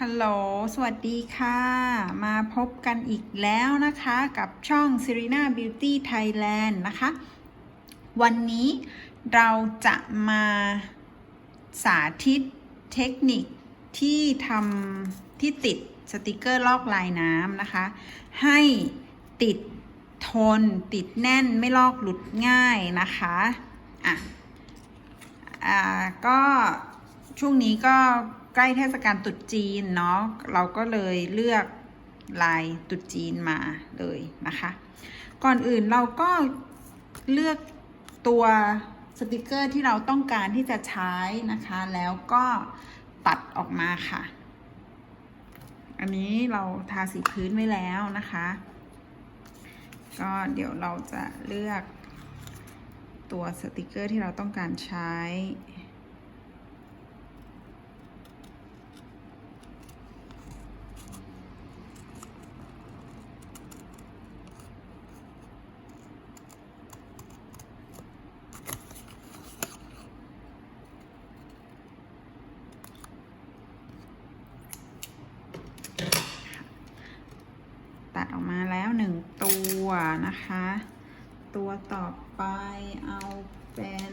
ฮัลโหล สวัสดีค่ะ มาพบกันอีกแล้วนะคะกับช่อง Serena Beauty Thailand นะคะ วันนี้เราจะมาสาธิตเทคนิคที่ทำที่ติดสติกเกอร์ลอกลายน้ำนะคะ ให้ติดทนติดแน่นไม่ลอกหลุดง่ายนะคะอะอ่าก็ช่วงนี้ก็ ใกล้เทศกาลตรุษจีนเนาะเราก็เลยเลือกลายตรุษจีนมาเลยนะคะ ก่อนอื่นเราก็เลือกตัวสติกเกอร์ที่เราต้องการที่จะใช้นะคะ แล้วก็ตัดออกมาค่ะ อันนี้เราทาสีพื้นไว้แล้วนะคะ ก็เดี๋ยวเราจะเลือกตัวสติกเกอร์ที่เราต้องการใช้ ตัด ออกมาแล้วหนึ่งตัวนะคะ ตัวต่อไปเอาเป็น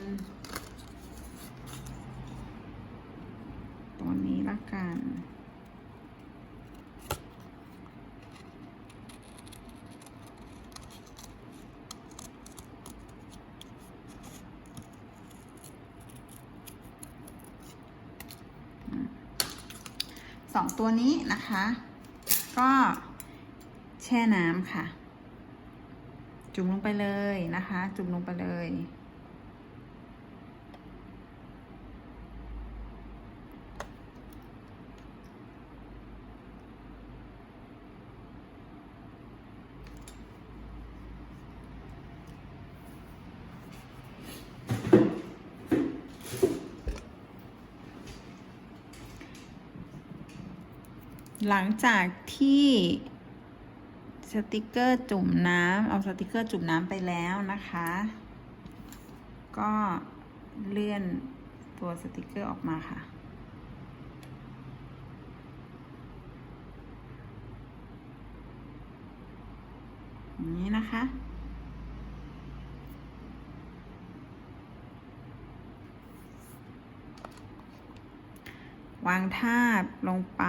ตัวนี้ละกันสองตัวนี้นะคะ ก็ ช่น้ำค่ะ จุ่มลงไปเลยนะคะ จุ่มลงไปเลย หลังจากที่ สติกเกอร์จุ่มน้ำเอาสติกเกอร์จุ่มน้ำไปแล้วนะคะ ก็เลื่อนตัวสติกเกอร์ออกมาค่ะอย่างนี้นะคะวางทาบลงไป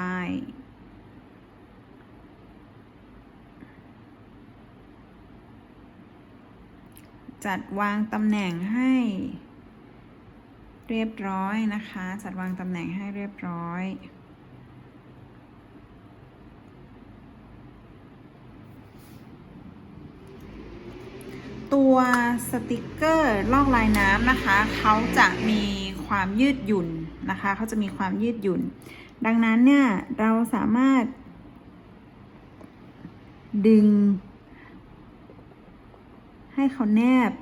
จัดวางตำแหน่งให้เรียบร้อยนะคะ จัดวางตำแหน่งให้เรียบร้อย ตัวสติกเกอร์ลอกลายน้ำนะคะ เขาจะมีความยืดหยุ่นนะคะ เขาจะมีความยืดหยุ่น ดังนั้นเนี่ย เราสามารถดึง ให้เขาแนบ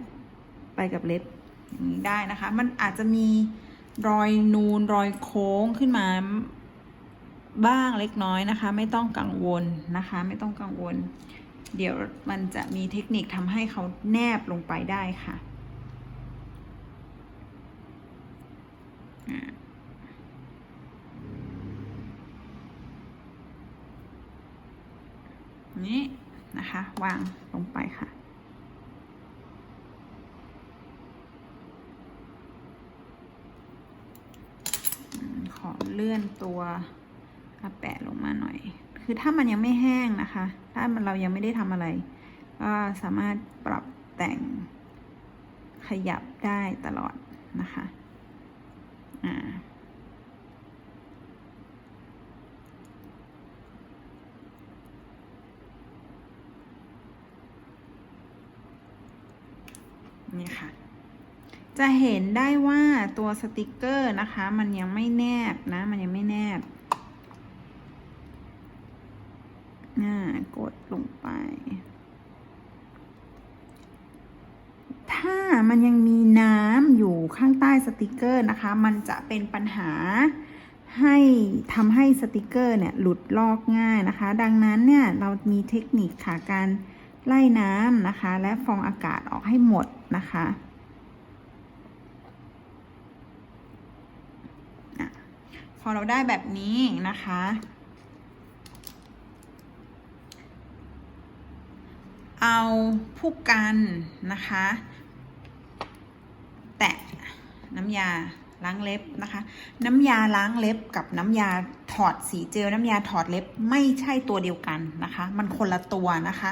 ไปกับเล็บอย่างนี้ได้นะคะ มันอาจจะมีรอยนูนรอยโค้งขึ้นมาบ้างเล็กน้อยนะคะ ไม่ต้องกังวลนะคะ ไม่ต้องกังวล เดี๋ยวมันจะมีเทคนิคทำให้เขาแนบลงไปได้ค่ะนี้นะคะ วางลงไปค่ะ ขอ เลื่อนตัวอาแปะลงมาหน่อย คือถ้ามันยังไม่แห้งนะคะ ถ้ามันเรายังไม่ได้ทำอะไร ก็สามารถปรับแต่งขยับได้ตลอดนะคะอ่านี่ค่ะ จะเห็นได้ว่าตัวสติกเกอร์นะคะ มันยังไม่แนบนะ มันยังไม่แนบอ่ากดลงไป ถ้ามันยังมีน้ำอยู่ข้างใต้สติกเกอร์นะคะ มันจะเป็นปัญหาให้ทำให้สติกเกอร์เนี่ยหลุดลอกง่ายนะคะ ดังนั้นเนี่ยเรามีเทคนิคค่ะการไล่น้ำนะคะ และฟองอากาศออกให้หมดนะคะ พอเราได้แบบนี้นะคะ เอาผู้กันนะคะ แตะน้ำยาล้างเล็บนะคะ น้ำยาล้างเล็บกับน้ำยาถอดสีเจลน้ำยาถอดเล็บไม่ใช่ตัวเดียวกันนะคะ มันคนละตัวนะคะ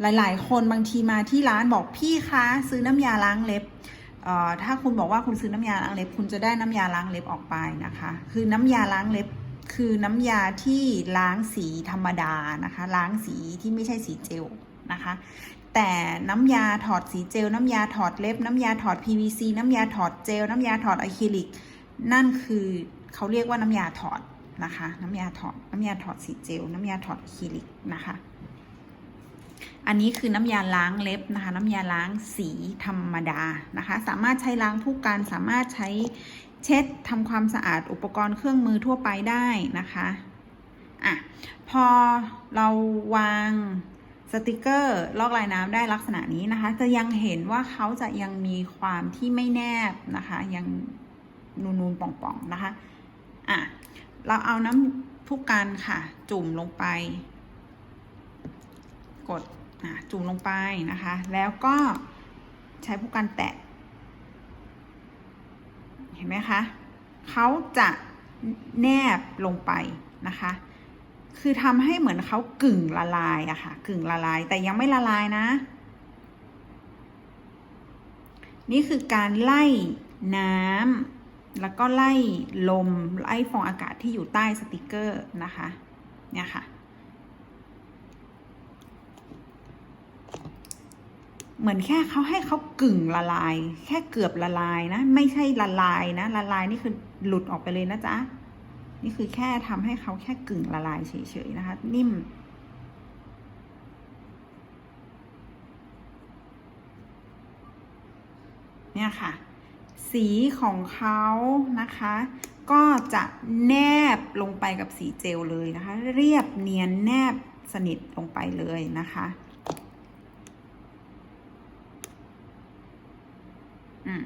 หลาย ๆ คนบางทีมาที่ร้านบอกพี่คะซื้อน้ำยาล้างเล็บ ถ้าคุณบอกว่าคุณซื้อน้ำยาล้างเล็บ คุณจะได้น้ำยาล้างเล็บออกไปนะคะ คือน้ำยาล้างเล็บคือน้ำยาที่ล้างสีธรรมดานะคะ ล้างสีที่ไม่ใช่สีเจลนะคะ แต่น้ำยาถอดสีเจล น้ำยาถอดเล็บ น้ำยาถอด PVC น้ำยาถอดเจล น้ำยาถอดอะคริลิก นั่นคือเขาเรียกว่าน้ำยาถอดนะคะ น้ำยาถอด น้ำยาถอดสีเจล น้ำยาถอดอะคริลิกนะคะ อันนี้คือน้ำยาล้างเล็บนะคะ น้ำยาล้างสีธรรมดานะคะ สามารถใช้ล้างผู้กันสามารถใช้เช็ดทำความสะอาดอุปกรณ์เครื่องมือทั่วไปได้นะคะอะพอเราวางสติกเกอร์ลอกลายน้ำได้ลักษณะนี้นะคะ จะยังเห็นว่าเขาจะยังมีความที่ไม่แนบนะคะ ยังนูนๆป่องๆนะคะอะเราเอาน้ำผู้กันค่ะ จุ่มลงไป กด จุ่มลงไปนะคะ แล้วก็ใช้ผู้กันแตะ เห็นไหมคะเขาจะแนบลงไปนะคะ คือทำให้เหมือนเขากึ่งละลายอะค่ะ กึ่งละลายแต่ยังไม่ละลายนะ นี่คือการไล่น้ำแล้วก็ไล่ลมไล่ฟองอากาศที่อยู่ใต้สติกเกอร์นะคะ เนี่ยค่ะ เหมือนแค่เขาให้เขากึ่งละลาย แค่เกือบละลายนะ ไม่ใช่ละลายนะ ละลายนี่คือหลุดออกไปเลยนะจ๊ะ นี่คือแค่ทำให้เขาแค่กึ่งละลายเฉยๆนะคะ นิ่ม เนี่ยค่ะ สีของเขานะคะ ก็จะแนบลงไปกับสีเจลเลยนะคะ เรียบเนียนแนบสนิทลงไปเลยนะคะ อืม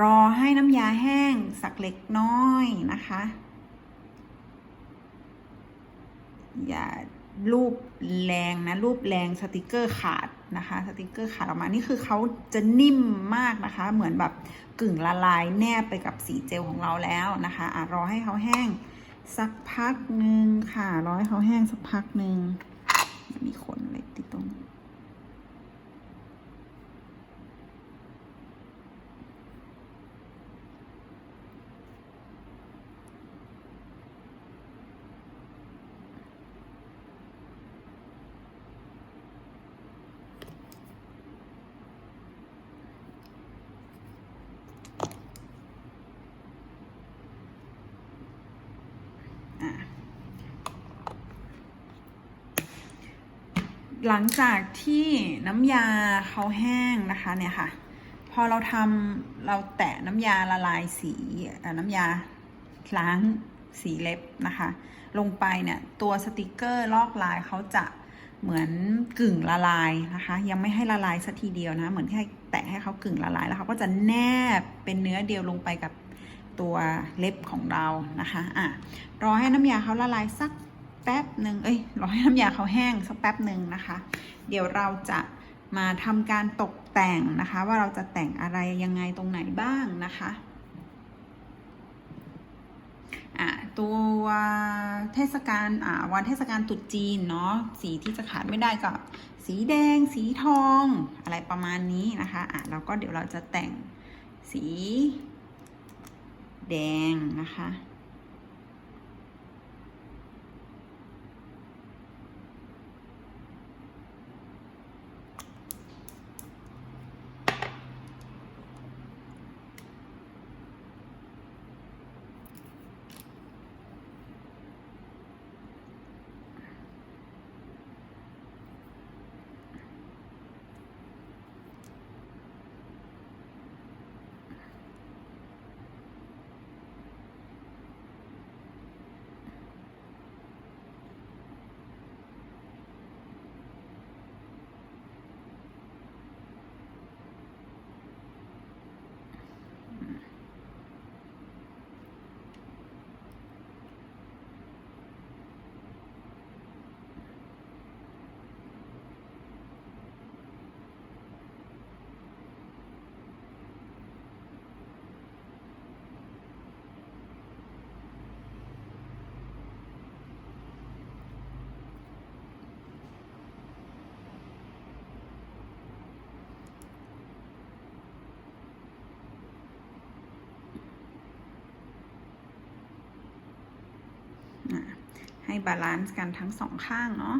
รอให้น้ำยาแห้งสักเล็กน้อยนะคะ อย่ารูปแรงนะรูปแรงสติกเกอร์ขาดนะคะสติกเกอร์ขาดออกมานี่คือเขาจะนิ่มมากนะคะ เหมือนแบบกึ่งละลายแนบไปกับสีเจลของเราแล้วนะคะอะรอให้เขาแห้งสักพักหนึ่งค่ะรอให้เขาแห้งสักพักหนึ่งมีขนอะไรติดตรงนี้ ลังจากที่น้ำยาเขาแห้งนะคะเนี่ยค่ะ พอเราทำเราแตะน้ำยาละลายสีเอ่น้ำยาล้างสีเล็บนะคะ ลงไปเนี่ยตัวสติกเกอร์ลอกลายเขาจะเหมือนกึ่งละลายนะคะ ยังไม่ให้ละลายสักทีเดียวนะเหมือนแค่แตะให้เขากึ่งละลายแล้วเขาก็จะแนบเป็นเนื้อเดียวลงไปกับตัวเล็บของเรานะคะอะรอให้น้ำยาเขาละลายสัก แป๊บหนึ่งเอ้ยรอให้น้ำยาเขาแห้งสักแป๊บหนึ่งนะคะ เดี๋ยวเราจะมาทำการตกแต่งนะคะ ว่าเราจะแต่งอะไรยังไงตรงไหนบ้างนะคะอะตัวเทศกาลวันเทศกาลตรุษจีนเนาะสีที่จะขาดไม่ได้ก็สีแดง สีทองอะไรประมาณนี้นะคะอะแล้วก็เดี๋ยวเราจะแต่งสีแดงนะคะ อ อะ ให้บาลานซ์กันทั้งสองข้างเนาะ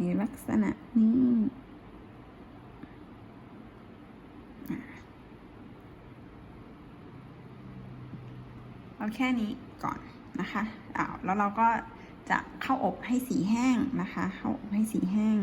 มีลักษณะนี้เอาแค่นี้ก่อนนะคะอ้าวแล้วเราก็จะเข้าอบให้สีแห้งนะคะ เข้าอบให้สีแห้ง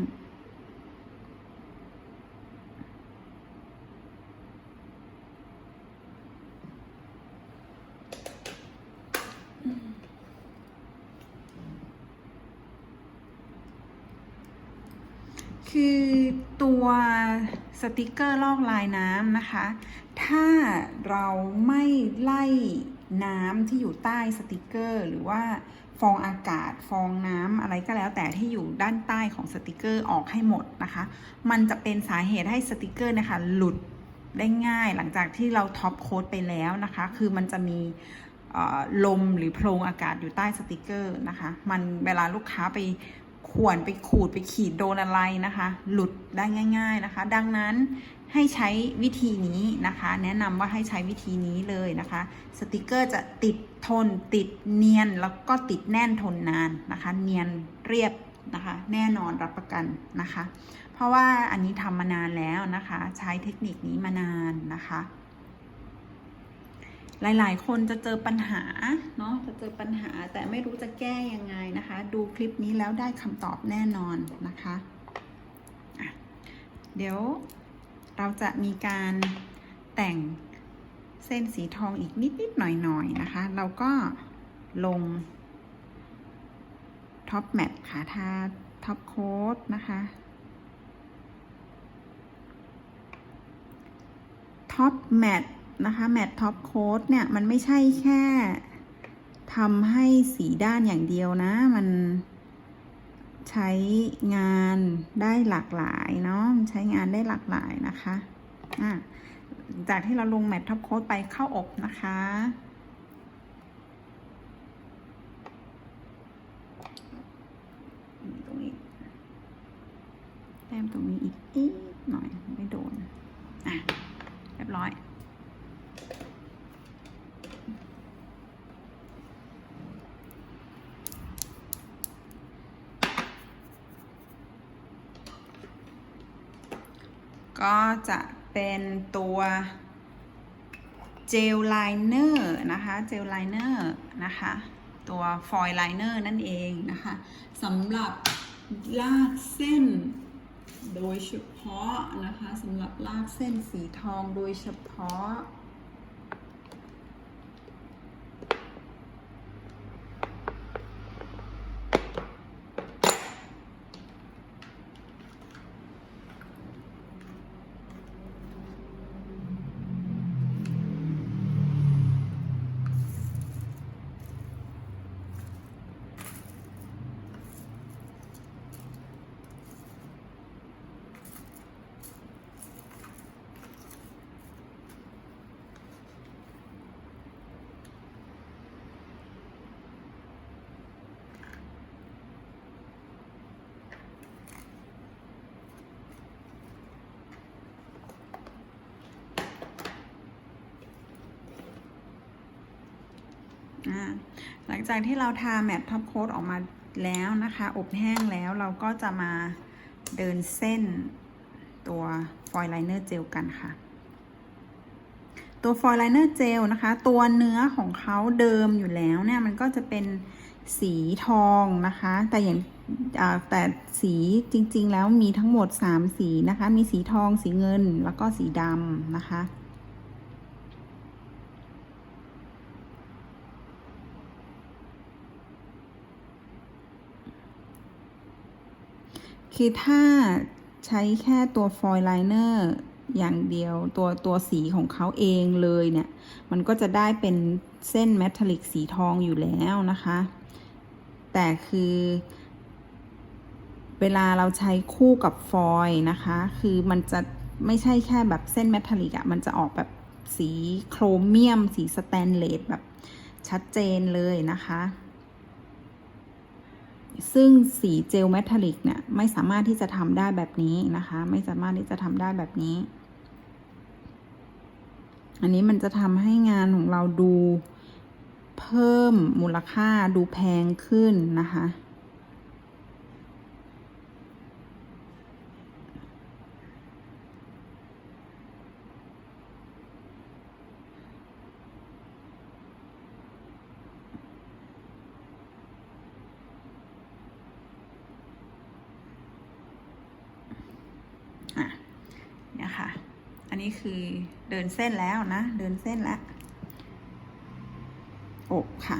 คือตัวส ติกเกอร์ลอกลายน้ำนะคะ ถ้าเราไม่ไล่น้ำที่อยู่ใต้สติกเกอร์ หรือว่าฟองอากาศฟองน้ำอะไรก็แล้วแต่ที่อยู่ด้านใต้ของสติกเกอร์ออกให้หมดนะคะ มันจะเป็นสาเหตุให้สติกเกอร์นะคะหลุดได้ง่ายหลังจากที่เราท็อปโค้ดไปแล้วนะคะ คือมันจะมีลมหรือโพรงอากาศอยู่ใต้สติกเกอร์นะคะ มันเวลาลูกค้าไป ข่วนไปขูดไปขีดโดนอะไรนะคะ หลุดได้ง่าย ๆนะคะ ดังนั้นให้ใช้วิธีนี้นะคะ แนะนำว่าให้ใช้วิธีนี้เลยนะคะ สติกเกอร์จะติดทนติดเนียนแล้วก็ติดแน่นทนนานนะคะ เนียนเรียบนะคะ แน่นอนรับประกันนะคะ เพราะว่าอันนี้ทำมานานแล้วนะคะ ใช้เทคนิคนี้มานานนะคะ หลาย ๆ คนจะเจอปัญหาเนาะจะเจอปัญหาแต่ไม่รู้จะแก้ยังไงนะคะ ดูคลิปนี้แล้วได้คำตอบแน่นอนนะคะะเดี๋ยวเราจะมีการแต่งเส้นสีทองอีกนิด ๆ หน่อย ๆ นะคะ เราก็ลงท็อปแมทค่ะทาท็อปโค้ดนะคะท็อปแมท นะคะแมทท็อปโค้ดเนี่ยมันไม่ใช่แค่ทำให้สีด้านอย่างเดียวนะ มันใช้งานได้หลากหลายเนาะใช้งานได้หลากหลายนะคะอะจากที่เราลงแมทท็อปโค้ดไปเข้าอบนะคะ ตรงนี้แต้มตรงนี้อีกอีกหน่อยไม่โดน อะ เรียบร้อย ก็ จะเป็นตัวเจลไลเนอร์นะคะ เจลไลเนอร์นะคะ ตัวฟอยล์ไลเนอร์นั่นเองนะคะสำหรับลากเส้นโดยเฉพาะนะคะสำหรับลากเส้นสีทองโดยเฉพาะ หลังจากที่เราทาแมตท็อปโค้ดออกมาแล้วนะคะ อบแห้งแล้วเราก็จะมาเดินเส้นตัวฟอยล์ไลเนอร์เจลกันค่ะ ตัวฟอยล์ไลเนอร์เจลนะคะ ตัวเนื้อของเขาเดิมอยู่แล้วเนี่ยมันก็จะเป็นสีทองนะคะ แต่อย่างแต่สีจริงๆแล้วมีทั้งหมด 3 สีนะคะ มีสีทองสีเงินแล้วก็สีดำนะคะ คือถ้าใช้แค่ตัวฟอยล์ไลเนอร์อย่างเดียวตัวตัวสีของเขาเองเลยเนี่ย มันก็จะได้เป็นเส้นแมทัลลิกสีทองอยู่แล้วนะคะ แต่คือเวลาเราใช้คู่กับฟอยล์นะคะ คือมันจะไม่ใช่แค่แบบเส้นแมทัลลิกอะมันจะออกแบบสีโครเมียม สีสแตนเลสแบบชัดเจนเลยนะคะ ซึ่งสีเจลแมทัลลิกเนี่ยไม่สามารถที่จะทำได้แบบนี้นะคะ ไม่สามารถที่จะทำได้แบบนี้ อันนี้มันจะทำให้งานของเราดูเพิ่มมูลค่าดูแพงขึ้นนะคะ อะเนี่ยค่ะ อันนี้คือเดินเส้นแล้วนะ เดินเส้นแล้วอกค่ะ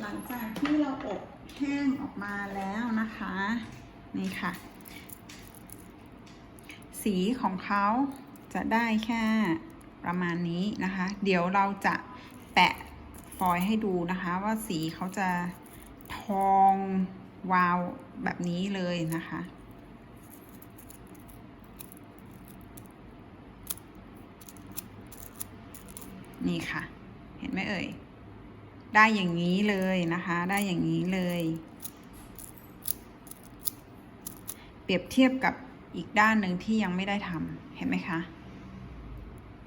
หลั งจากที่เราอบแห้งออกมาแล้วนะคะ นี่ค่ะ สีของเขาจะได้แค่ประมาณนี้นะคะ เดี๋ยวเราจะแปะฟอยให้ดูนะคะ ว่าสีเขาจะทองวาวแบบนี้เลยนะคะนี่ค่ะ เห็นไหมเอ่ย ได้อย่างนี้เลยนะคะ ได้อย่างนี้เลย เปรียบเทียบกับอีกด้านหนึ่งที่ยังไม่ได้ทำเห็นไหมคะ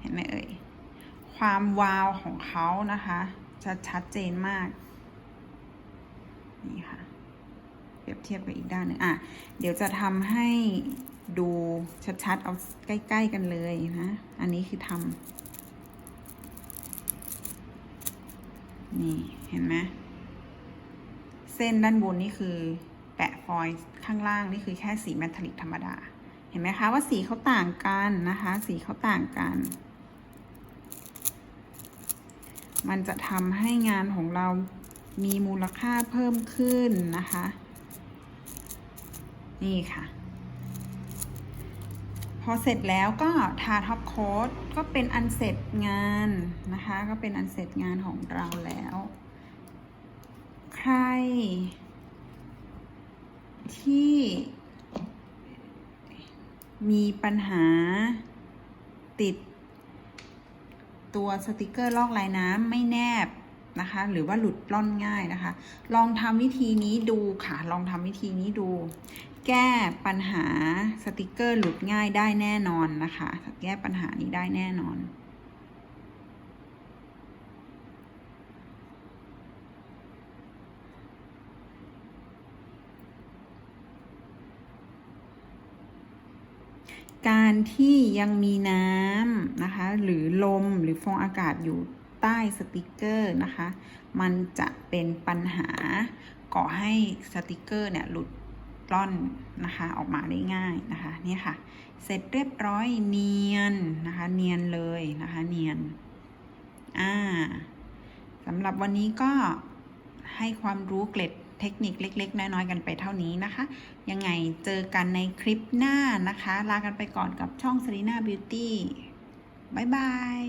เห็นไหมเอ่ย ความวาวของเขานะคะจะชัดเจนมาก นี่ค่ะ เปรียบเทียบกับอีกด้านหนึ่งอะ เดี๋ยวจะทำให้ดูชัดๆ เอาใกล้ ๆ กันเลยนะ อันนี้คือทำ นี่เห็นไหมเส้นด้านบนนี่คือแปะฟอยล์ข้างล่างนี่คือแค่สีแมทัลลิกธรรมดา เห็นไหมคะว่าสีเขาต่างกันนะคะ สีเขาต่างกัน มันจะทำให้งานของเรามีมูลค่าเพิ่มขึ้นนะคะ นี่ค่ะ พอเสร็จแล้วก็ทาท็อปโค้ดก็เป็นอันเสร็จงานนะคะ ก็เป็นอันเสร็จงานของเราแล้ว ใคร ที่ มีปัญหาติด ตัวสติกเกอร์ลอกลายน้ำไม่แนบนะคะ หรือว่าหลุดล่อนง่ายนะคะ ลองทำวิธีนี้ดูค่ะ ลองทำวิธีนี้ดู แก้ปัญหาสติกเกอร์หลุดง่ายได้แน่นอนนะคะ แก้ปัญหานี้ได้แน่นอน การที่ยังมีน้ำนะคะ หรือลมหรือฟองอากาศอยู่ใต้สติกเกอร์นะคะ มันจะเป็นปัญหาก่อให้สติกเกอร์เนี่ยหลุด ร่อนนะคะออกมาได้ง่ายนะคะนี่ค่ะ เสร็จเรียบร้อยเนียนนะคะ เนียนเลยนะคะเนียนอ่าสำหรับวันนี้ก็ให้ความรู้เกล็ดเทคนิคเล็ก ๆ น้อย ๆ กันไปเท่านี้นะคะ ยังไงเจอกันในคลิปหน้านะคะ ลากันไปก่อนกับช่อง Selina Beauty บ๊ายบาย